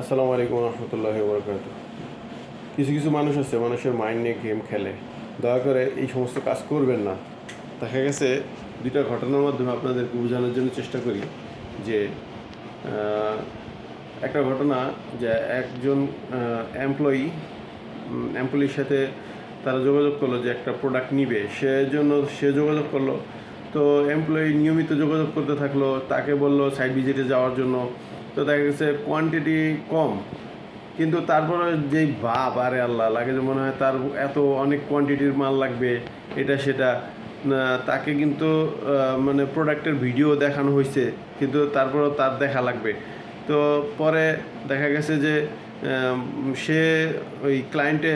আসসালামু আলাইকুম রহমতুল্লাহ বরকাত কিছু কিছু মানুষ আছে, মানুষের মাইন্ড নিয়ে গেম খেলে। দয়া করে এই সমস্ত কাজ করবেন না। দেখা গেছে দুইটা ঘটনার মাধ্যমে আপনাদেরকে বোঝানোর জন্য চেষ্টা করি যে একটা ঘটনা যে একজন এমপ্লয়ি এমপ্লয়ির সাথে তারা যোগাযোগ করল যে একটা প্রোডাক্ট নিবে। সে জন্য সে যোগাযোগ করল তো এমপ্লয়ি নিয়মিত যোগাযোগ করতে থাকল, তাকে বলল সাইড ভিজিটে যাওয়ার জন্য। তো দেখা গেছে কোয়ান্টিটি কম, কিন্তু তারপরে যেই ভাব আরে আল্লাহ, লাগে যে মনে হয় তার এত অনেক কোয়ান্টিটির মাল লাগবে, এটা সেটা। তাকে কিন্তু মানে প্রোডাক্টের ভিডিও দেখানো হয়েছে কিন্তু তারপরেও তার দেখা লাগবে। তো পরে দেখা গেছে যে সে ওই ক্লায়েন্টে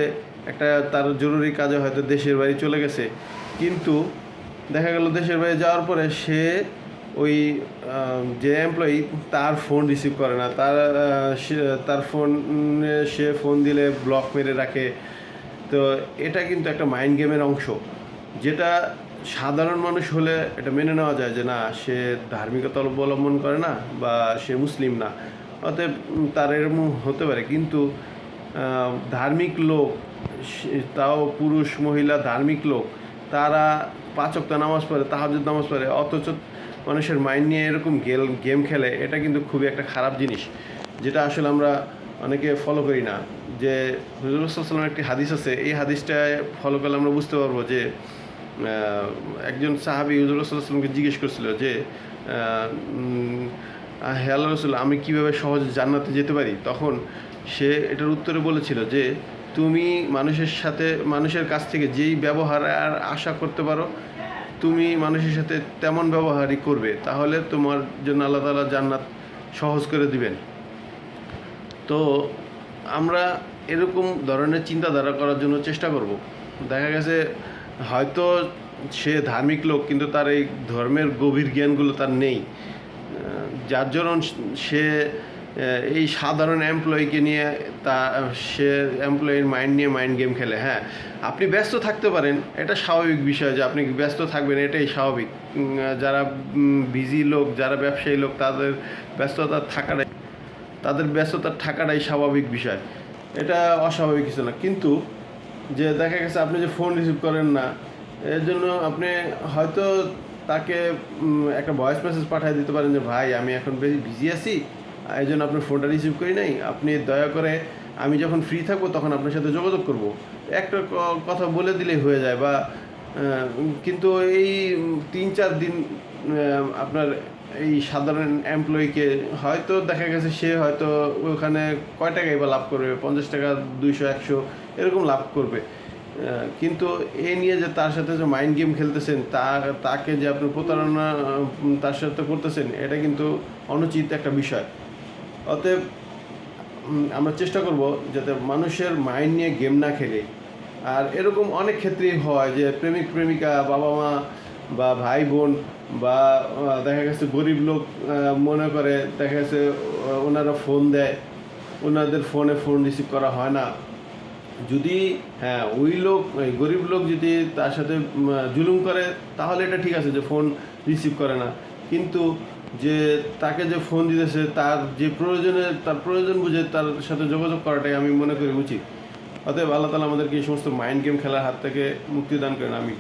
একটা তার জরুরি কাজে হয়তো দেশের বাড়ি চলে গেছে, কিন্তু দেখা গেল দেশের বাইরে যাওয়ার পরে সে ওই যে এমপ্লয়ি তার ফোন রিসিভ করে না। তার তার ফোন সে ফোন দিলে ব্লক মেরে রাখে। তো এটা কিন্তু একটা মাইন্ড গেমের অংশ। যেটা সাধারণ মানুষ হলে এটা মেনে নেওয়া যায় যে না, সে ধার্মিকতা অবলম্বন করে না বা সে মুসলিম না। অতএব তার এরকম হতে পারে। কিন্তু ধার্মিক লোক তাও পুরুষ, মহিলা ধার্মিক লোক তারা পাঁচ ওয়াক্ত নামাজ পড়ে তাহাজুদ নামাজ পড়ে, অথচ মানুষের মাইন্ড নিয়ে এরকম গেল, গেম খেলে, এটা কিন্তু খুবই একটা খারাপ জিনিস, যেটা আসলে আমরা অনেকে ফলো করি না। যে হুজুরসাল্লামের একটি হাদিস আছে, এই হাদিসটা ফলো করলে আমরা বুঝতে পারব যে একজন সাহাবি হুজুরসাল্লামকে জিজ্ঞেস করছিল যে হে আল্লাহ রসুল, আমি কীভাবে সহজে জান্নাতে যেতে পারি? তখন সে এটার উত্তরে বলেছিল যে তুমি মানুষের সাথে, মানুষের কাছ থেকে যেই ব্যবহার আর আশা করতে পারো, তুমি মানুষের সাথে তেমন ব্যবহারই করবে, তাহলে তোমার জন্য আল্লাহ তালা জান্নাত সহজ করে দিবেন। তো আমরা এরকম ধরনের চিন্তাধারা করার জন্য চেষ্টা করব। দেখা গেছে, হয়তো সে ধার্মিক লোক, কিন্তু তার এই ধর্মের গভীর জ্ঞানগুলো তার নেই। যার জন্য সে এই সাধারণ এমপ্লয়িকে নিয়ে তা, সে এমপ্লয়ির মাইন্ড নিয়ে মাইন্ড গেম খেলে হ্যাঁ। আপনি ব্যস্ত থাকতে পারেন, এটা স্বাভাবিক বিষয় যে আপনি ব্যস্ত থাকবেন, এটাই স্বাভাবিক। যারা বিজি লোক, যারা ব্যবসায়ী লোক, তাদের ব্যস্ততা থাকাটাই, তাদের ব্যস্ততা থাকাটাই স্বাভাবিক বিষয়। এটা অস্বাভাবিক কিছু না। কিন্তু যে দেখা গেছে আপনি যে ফোন রিসিভ করেন না, এর জন্য আপনি হয়তো তাকে একটা ভয়েস মেসেজ পাঠিয়ে দিতে পারেন যে, ভাই, আমি এখন বেশি বিজি আছি। এই আপনার ফোনটা রিসিভ করি নাই। আপনি দয়া করে, আমি যখন ফ্রি থাকব তখন আপনার সাথে যোগাযোগ করব। একটা কথা বলে দিলেই হয়ে যায় বা কিন্তু এই তিন চার দিন আপনার এই সাধারণ এমপ্লয়িকে হয়তো দেখা গেছে সে হয়তো ওখানে কয় টাকাই বা লাভ করবে? পঞ্চাশ টাকা, দুইশো, একশো, এরকম লাভ করবে। কিন্তু এ নিয়ে যে তার সাথে যে মাইন্ড গেম খেলতেছেন, তা, তাকে যে আপনি প্রতারণা তার সাথে করতেছেন, এটা কিন্তু অনুচিত একটা বিষয়। অতএব আমরা চেষ্টা করব যাতে মানুষের মাইন্ড নিয়ে গেম না খেলে। আর এরকম অনেক ক্ষেত্রেই হয় যে প্রেমিক, প্রেমিকা, বাবা মা বা ভাই বোন বা দেখা গেছে গরিব লোক মনে করে, দেখা গেছে ওনারা ফোন দেয়। ওনাদের ফোনে ফোন রিসিভ করা হয় না। যদি হ্যাঁ ওই লোক গরিব লোক যদি তার সাথে জুলুম করে, তাহলে এটা ঠিক আছে যে ফোন রিসিভ করে না। কিন্তু যে তাকে যে ফোন দিতেছে, তার যে প্রয়োজনে, তার প্রয়োজন বুঝে তার সাথে যোগাযোগ করাটাই আমি মনে করি উচিত। অতএব আল্লাহ তালা আমাদেরকে এই সমস্ত মাইন্ড গেম খেলার হাত থেকে মুক্তি দান করেন আমি